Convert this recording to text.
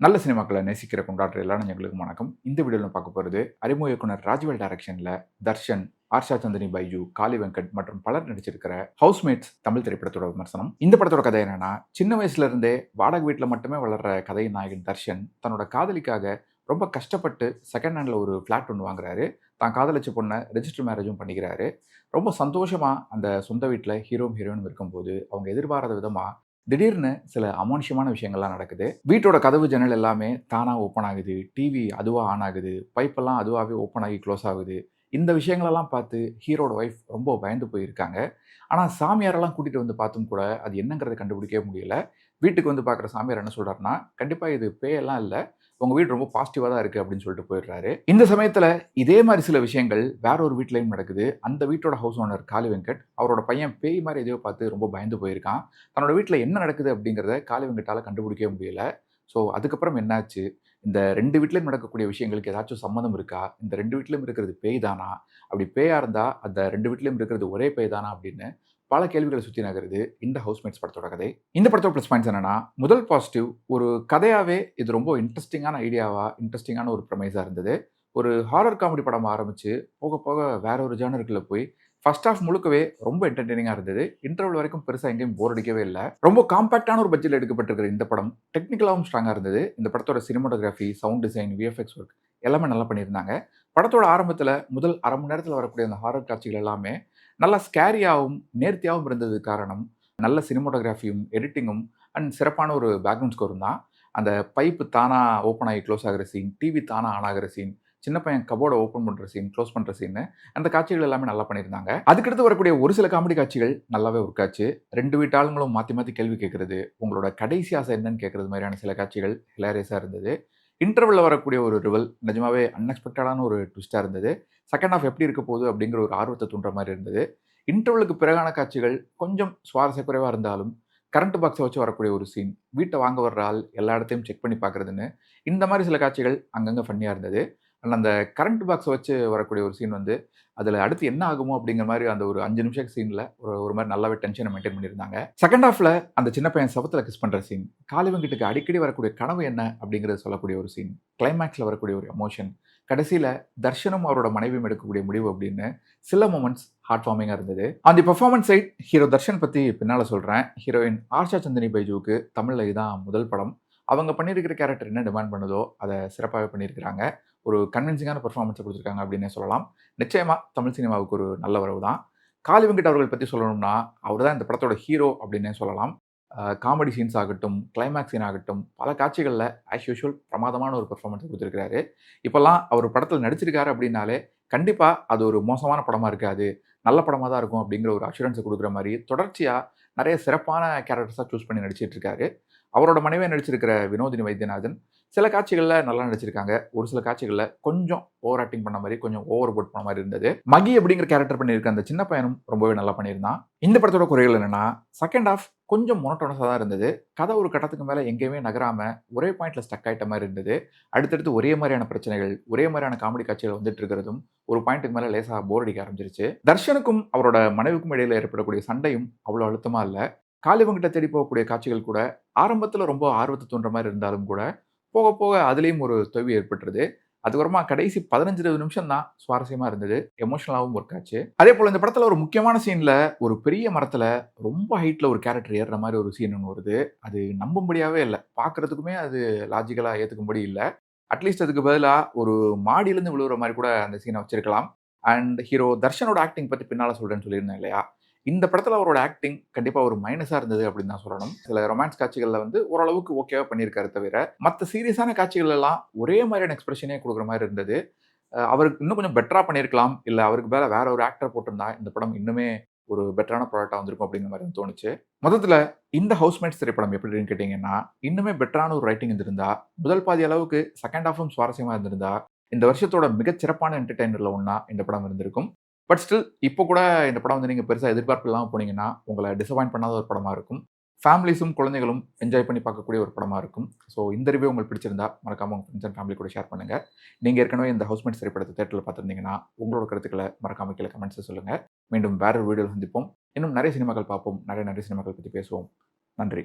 நல்ல சினிமாக்களை நேசிக்கிற கொண்டாடுற எல்லாரும் எங்களுக்கு வணக்கம். இந்த வீடியோவில் பார்க்க போகிறது அறிமுக இயக்குனர் ராஜ்வேல் டைரக்ஷனில் தர்ஷன் ஆர்ஷா சந்தினி பைஜு காளி வெங்கட் மற்றும் பலர் நடிச்சிருக்கிற ஹவுஸ்மேட்ஸ் தமிழ் திரைப்படத்தோட விமர்சனம். இந்த படத்தோட கதை என்னன்னா சின்ன வயசுல இருந்தே வாடகை வீட்டில் மட்டுமே வளர்ற கதையின் நாயகன் தர்ஷன் தன்னோட காதலிக்காக ரொம்ப கஷ்டப்பட்டு செகண்ட் ஹேண்டில் ஒரு ஃப்ளாட் ஒன்று வாங்குறாரு. தான் காதலிச்ச பொண்ணை ரெஜிஸ்டர் மேரேஜும் பண்ணிக்கிறாரு. ரொம்ப சந்தோஷமாக அந்த சொந்த வீட்டில் ஹீரோவும் ஹீரோயினும் இருக்கும்போது அவங்க எதிர்பாராத விதமாக திடீர்னு சில அமானுஷ்யமான விஷயங்கள்லாம் நடக்குது. வீட்டோட கதவு ஜன்னல் எல்லாமே தானாக ஓப்பன் ஆகுது. டிவி அதுவாக ஆன் ஆகுது. பைப்பெல்லாம் அதுவாகவே ஓப்பன் ஆகி க்ளோஸ் ஆகுது. இந்த விஷயங்களெல்லாம் பார்த்து ஹீரோட ஒய்ஃப் ரொம்ப பயந்து போயிருக்காங்க. ஆனால் சாமியாரெல்லாம் கூட்டிகிட்டு வந்து பார்த்தும் கூட அது என்னங்கிறத கண்டுபிடிக்கவே முடியல. வீட்டுக்கு வந்து பார்க்குற சாமியார் என்ன சொல்கிறாருன்னா கண்டிப்பாக இது பேயெல்லாம் இல்லை. உங்கள் வீடு ரொம்ப பாசிட்டிவாக தான் இருக்குது அப்படின்னு சொல்லிட்டு போயிடுறாரு. இந்த சமயத்தில் இதே மாதிரி சில விஷயங்கள் வேற ஒரு வீட்லேயும் நடக்குது. அந்த வீட்டோட ஹவுஸ் ஓனர் காளி வெங்கட் அவரோட பையன் பேய் மாதிரி எதையோ பார்த்து ரொம்ப பயந்து போயிருக்கான். தன்னோட வீட்டில் என்ன நடக்குது அப்படிங்கிறத காளி வெங்கட்டால் கண்டுபிடிக்கவே முடியலை. ஸோ அதுக்கப்புறம் என்னாச்சு? இந்த ரெண்டு வீட்லையும் நடக்கக்கூடிய விஷயங்களுக்கு ஏதாச்சும் சம்மந்தம் இருக்கா? இந்த ரெண்டு வீட்லையும் இருக்கிறது பேய் தானா? அப்படி பேயாக இருந்தால் அந்த ரெண்டு வீட்லையும் இருக்கிறது ஒரே பேய் தானா? அப்படின்னு பல கேள்விகளை சுற்றி நகருது இந்த ஹவுஸ்மேட்ஸ் படத்தோட கதை. இந்த படத்தோட ப்ளஸ் பாயிண்ட்ஸ் என்னன்னா முதல் பாசிட்டிவ் ஒரு கதையாகவே இது ரொம்ப இன்ட்ரெஸ்டிங்கான ஐடியாவா இன்ட்ரெஸ்டிங்கான ஒரு ப்ரமைஸாக இருந்தது. ஒரு ஹாரர் காமெடி படம் ஆரம்பித்து போக போக வேற ஒரு ஜேனருக்குள்ளே போய் ஃபர்ஸ்ட் ஆஃப் முழுக்கவே ரொம்ப என்டர்டெய்னிங்காக இருந்தது. இன்டர்வல் வரைக்கும் பெருசாக எங்கேயும் போர் அடிக்கவே இல்லை. ரொம்ப காம்பாக்டான ஒரு பட்ஜெட்டில் எடுக்கப்பட்டிருக்கிற இந்த படம் டெக்னிக்கலாகவும் ஸ்ட்ராங்காக இருந்தது. இந்த படத்தோட cinematography sound design VFX work எல்லாமே நல்லா பண்ணியிருந்தாங்க. படத்தோட ஆரம்பத்தில் முதல் அரை மணி நேரத்தில் வரக்கூடிய அந்த ஹாரர் காட்சிகள் எல்லாமே நல்லா ஸ்கேரியாகவும் நேர்த்தியாகவும் இருந்தது காரணம் நல்ல சினிமோட்டோகிராஃபியும் எடிட்டிங்கும் அண்ட் சிறப்பான ஒரு பேக்ரவுண்ட் ஸ்கோரும் தான். அந்த பைப்பு தானாக ஓப்பன் ஆகி க்ளோஸ் ஆகிற சீன் டிவி தானாக ஆன் ஆகிற சீன் சின்ன பையன் கபோர்டை ஓப்பன் பண்ணுற சீன் க்ளோஸ் பண்ணுற சீன் அந்த காட்சிகள் எல்லாமே நல்லா பண்ணியிருந்தாங்க. அதுக்கடுத்து வரக்கூடிய ஒரு சில காமெடி காட்சிகள் நல்லாவே ஒர்க் ஆச்சு. ரெண்டு வீட்டு ஆளுங்களும் மாற்றி மாற்றி கேள்வி கேட்குறது உங்களோட கடைசி ஆசை என்னன்னு கேட்குறது மாதிரியான சில காட்சிகள் ஹிலாரியஸாக இருந்தது. இன்டர்வலில் வரக்கூடிய ஒரு ரிவல் நிஜமாவே அன்எக்ஸ்பெக்டடான ஒரு ட்விஸ்ட்டாக இருந்தது. செகண்ட் ஆஃப் எப்படி இருக்க போகுது அப்படிங்கிற ஒரு ஆர்வத்தை தூண்டுற மாதிரி இருந்தது. இன்டர்வலுக்கு பிறகான காட்சிகள் கொஞ்சம் சுவாரஸ்யக்குறைவாக இருந்தாலும் கரண்ட் பாக்ஸை வச்சு வரக்கூடிய ஒரு சீன் வீட்டை வாங்க வர்ற ஆள் எல்லா இடத்தையும் செக் பண்ணி பார்க்குறதுன்னு இந்த மாதிரி சில காட்சிகள் அங்கங்கே ஃபன்னியாக இருந்தது. அண்ட் அந்த கரண்ட் பாக்ஸை வச்சு வரக்கூடிய ஒரு சீன் வந்து அதில் அடுத்து என்ன ஆகுமோ அப்படிங்கிற மாதிரி அந்த ஒரு அஞ்சு நிமிஷம் சீனில் ஒரு ஒரு மாதிரி நல்லாவே டென்ஷனை மெயின்டைன் பண்ணியிருந்தாங்க. செகண்ட் ஹாஃபில் அந்த சின்ன பையன் சபத்தில் கிஸ் பண்ணுற சீன் காலிவங்கிட்டுக்கு அடிக்கடி வரக்கூடிய கனவு என்ன அப்படிங்கிறத சொல்லக்கூடிய ஒரு சீன் கிளைமேக்ஸில் வரக்கூடிய ஒரு எமோஷன் கடைசியில் தர்ஷனும் அவரோட மனைவியும் எடுக்கக்கூடிய முடிவு அப்படின்னு சில மூமெண்ட்ஸ் ஹார்ட் ஃபார்மிங்காக இருந்தது. அந்த பெர்ஃபார்மன்ஸ் சைட் ஹீரோ தர்ஷன் பற்றி பின்னால் சொல்கிறேன் ஹீரோயின் ஆர்ஷா சந்தினி பைஜுவுக்கு தமிழில் இதுதான் முதல் படம். அவங்க பண்ணியிருக்கிற கேரக்டர் என்ன டிமாண்ட் பண்ணுதோ அதை சிறப்பாகவே பண்ணியிருக்கிறாங்க. ஒரு கன்வின்சிங்கான பர்ஃபார்மன்ஸை கொடுத்துருக்காங்க அப்படின்னே சொல்லலாம். நிச்சயமாக தமிழ் சினிமாவுக்கு ஒரு நல்ல வரவு தான் காளி வெங்கட் அவர்கள் பற்றி சொல்லணும்னா அவர் தான் இந்த படத்தோட ஹீரோ அப்படின்னே சொல்லலாம். காமெடி சீன்ஸ் ஆகட்டும் கிளைமேக்ஸ் சீன் ஆகட்டும் பல காட்சிகளில் ஆஸ் யூஷுவல் பிரமாதமான ஒரு பெர்ஃபார்மன்ஸ் கொடுத்துருக்காரு இப்போல்லாம் அவர் படத்தில் நடிச்சிருக்காரு அப்படின்னாலே கண்டிப்பாக அது ஒரு மோசமான படமாக இருக்காது. நல்ல படமாக தான் இருக்கும் அப்படிங்கிற ஒரு அஷூரன்ஸை கொடுக்குற மாதிரி தொடர்ச்சியாக நிறைய சிறப்பான கேரக்டர்ஸாக சூஸ் பண்ணி நடிச்சிட்ருக்காரு அவரோட மனைவியை நடிச்சிருக்கிற வினோதினி வைத்தியநாதன் சில காட்சிகளில் நல்லா நடிச்சிருக்காங்க. ஒரு சில காட்சிகளில் கொஞ்சம் ஓவர் ஆக்டிங் பண்ண மாதிரி கொஞ்சம் ஓவர் போட் பண்ண மாதிரி இருந்தது. மகி அப்படிங்கிற கேரக்டர் பண்ணியிருக்க அந்த சின்ன பையனும் ரொம்பவே நல்லா பண்ணியிருந்தான். இந்த படத்தோட குறைகள் என்னன்னா செகண்ட் ஆஃப் கொஞ்சம் மொனட்டோனஸாக தான் இருந்தது. கதை ஒரு கட்டத்துக்கு மேலே எங்கேயுமே நகராமல் ஒரே பாயிண்டில் ஸ்டக் ஆகிட்ட மாதிரி இருந்தது. அடுத்தடுத்து ஒரே மாதிரியான பிரச்சனைகள் ஒரே மாதிரியான காமெடி காட்சிகள் வந்துட்டு இருக்கிறதும் ஒரு பாயிண்ட்டுக்கு மேலே லேசாக போர் அடிக்க ஆரம்பிச்சிருச்சு. தர்ஷனுக்கும் அவரோட மனைவிக்கும் இடையில் ஏற்படக்கூடிய சண்டையும் அவ்வளோ அழுத்தமாக இல்லை. காலிவங்கிட்ட தேடி போகக்கூடிய காட்சிகள் கூட ஆரம்பத்தில் ரொம்ப ஆர்வத்தை தோன்ற மாதிரி இருந்தாலும் கூட போக போக அதுலேயும் ஒரு தொய்வு ஏற்பட்டுருது. அதுக்கப்புறமா கடைசி பதினஞ்சு இருபது நிமிஷம் தான் சுவாரஸ்யமாக இருந்தது எமோஷனலாகவும் ஒர்க் ஆச்சு. அதே போல் இந்த படத்தில் ஒரு முக்கியமான சீனில் ஒரு பெரிய மரத்தில் ரொம்ப ஹைட்டில் ஒரு கேரக்டர் ஏறுற மாதிரி ஒரு சீன் ஒன்று வருது. அது நம்பும்படியாகவே இல்லை. பார்க்குறதுக்குமே அது லாஜிக்கலாக ஏற்றுக்கும்படி இல்லை. அட்லீஸ்ட் அதுக்கு பதிலாக ஒரு மாடியிலேருந்து விழுகிற மாதிரி கூட அந்த சீனை வச்சிருக்கலாம். அண்ட் ஹீரோ தர்ஷனோட ஆக்டிங் பற்றி பின்னால் சொல்கிறேன்னு சொல்லியிருந்தேன் இல்லையா? இந்த படத்தில் அவரோட ஆக்டிங் கண்டிப்பாக ஒரு மைனஸாக இருந்தது அப்படின்னு தான் சொல்லணும். சில ரொமான்ஸ் காட்சிகளில் வந்து ஓரளவுக்கு ஓகேவாக பண்ணியிருக்காரு தவிர மற்ற சீரியஸான காட்சிகள் எல்லாம் ஒரே மாதிரியான எக்ஸ்பிரஷனே கொடுக்குற மாதிரி இருந்தது. அவருக்கு இன்னும் கொஞ்சம் பெட்டராக பண்ணியிருக்கலாம். இல்லை அவருக்கு மேலே வேற ஒரு ஆக்டர் போட்டிருந்தா இந்த படம் இன்னுமே ஒரு பெட்டரான ப்ராடக்டாக வந்திருக்கும் அப்படிங்கிற மாதிரி தோணுச்சு. மொத்தத்தில் இந்த ஹவுஸ்மேட்ஸ் திரைப்படம் எப்படின்னு கேட்டிங்கன்னா இன்னுமே பெட்டரான ஒரு ரைட்டிங் இருந்திருந்தா முதல் பாதி அளவுக்கு செகண்ட் ஹாஃபும் சுவாரஸ்யமாக இருந்திருந்தா இந்த வருஷத்தோட மிகச்சிறப்பான என்டர்டைனரில் ஒன்றா இந்த படம் இருந்திருக்கும். பட் ஸ்டில் இப்போ கூட இந்த படம் வந்து நீங்கள் பெருசாக எதிர்பார்ப்பு இல்லாமல் போனீங்கன்னா உங்களை டிசப்பாயின்ட் பண்ணாத ஒரு படமாக இருக்கும். ஃபேமிலிஸும் குழந்தைகளும் என்ஜாய் பண்ணி பார்க்கக்கூடிய ஒரு படமாக இருக்கும். ஸோ இந்த ரிவ்யூ உங்களுக்கு பிடிச்சிருந்தா மறக்காமல் உங்கள் ஃப்ரெண்ட்ஸ் அண்ட் ஃபேமிலி கூட ஷேர் பண்ணுங்கள் நீங்கள் ஏற்கனவே இந்த ஹவுஸ்மேட் திரைப்படத்தை தேட்டரில் பார்த்துருந்தீங்கன்னா உங்களோட கருத்துக்களை மறக்காமல் கீழே கமெண்ட்ஸை சொல்லுங்கள் மீண்டும் வேற ஒரு வீடியோவில் சந்திப்போம். இன்னும் நிறைய சினிமாக்கள் பார்ப்போம். நிறைய நிறைய சினிமாக்கள் பற்றி பேசுவோம். நன்றி.